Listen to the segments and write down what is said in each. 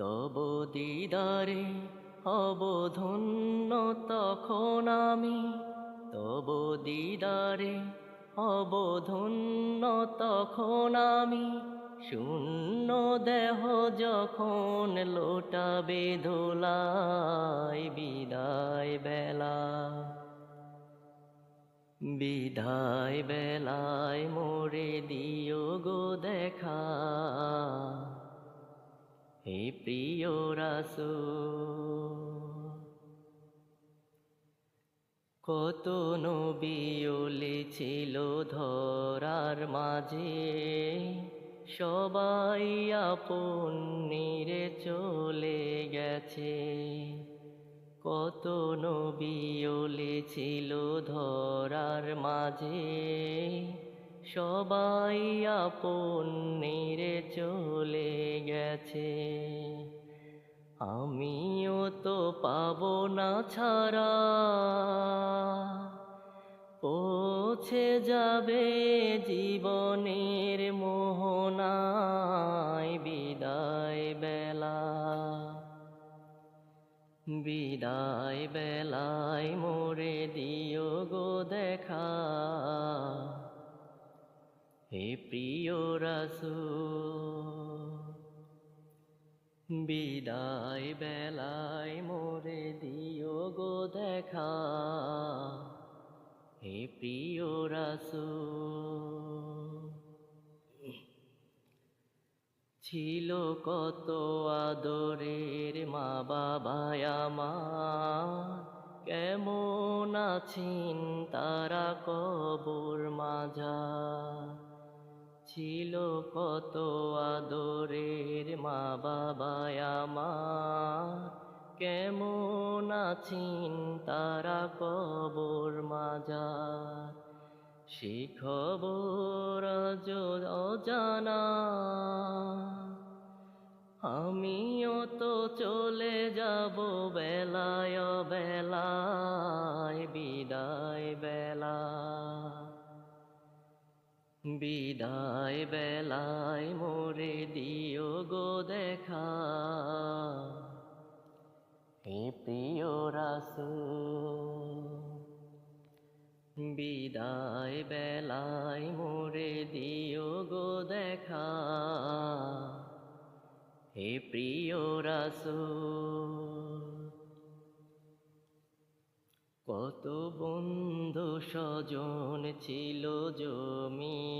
তব দিদারে অবধন্য তখন আমি। তব দিদারে অবধন্য তখন আমি। শূন্য দেহ যখন লোটাবে ধোলাই বিদায় বেলা। বিদায় বেলায় হে প্রিয় রাসু কত নবিয়লে ছিল ধরার মাঝে, সবাই আপন নিরে চলে গেছে। কত নবিয়লে ছিল ধরার মাঝে সবাই আপন নিরে চলে গেছে। আমিও তো পাবো না ছাড়া। পৌঁছে যাবে জীবনের মোহনায় বিদায় বেলা। বিদায় বেলায় হে প্রিয় রাসু বিদায় বেলায় মোরে দিও গো দেখা। হে প্রিয় রাসু ছিল কত আদরের মা বাবায় আমার। কেমন আছেন তারা কবর মাজা ছিল কত আদরের মা বাবায় আমার। কেমন আছেন তারা কবর মাজা সে খবর অজানা। আমিও তো চলে যাব বেলায় বেলায় বিদায় বেলায় মোরে দিও গো দেখা। হে প্রিয় রাসু বিদায় বেলায় মোরে দিও গো দেখা। হে প্রিয় রাসু কত বন্ধু স্বজন ছিল জমিদারি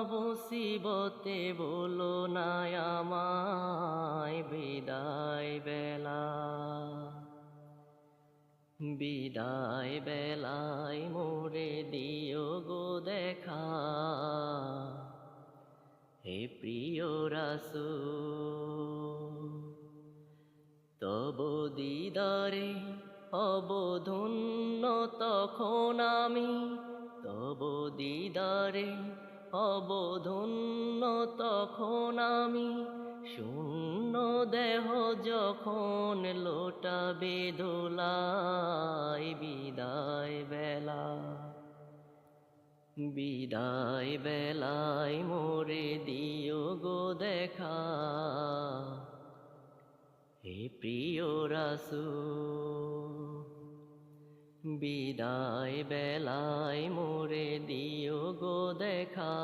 মহাবসিবতে বলো না আমায় বিদায় বেলা। বিদায় বেলায় মোরে দিও গো দেখা। হে প্রিয় রাসু তব দিদারে অবধন্য তখন আমি, তব দিদারে অবধন্য তখন আমি শূন্য দেহ যখন লোটা দোলাই বিদায় বেলা। বিদায় বেলায় মোরে দিও গো দেখা। হে প্রিয় রাসু বিদায় বেলায় মোরে দিও গো দেখা।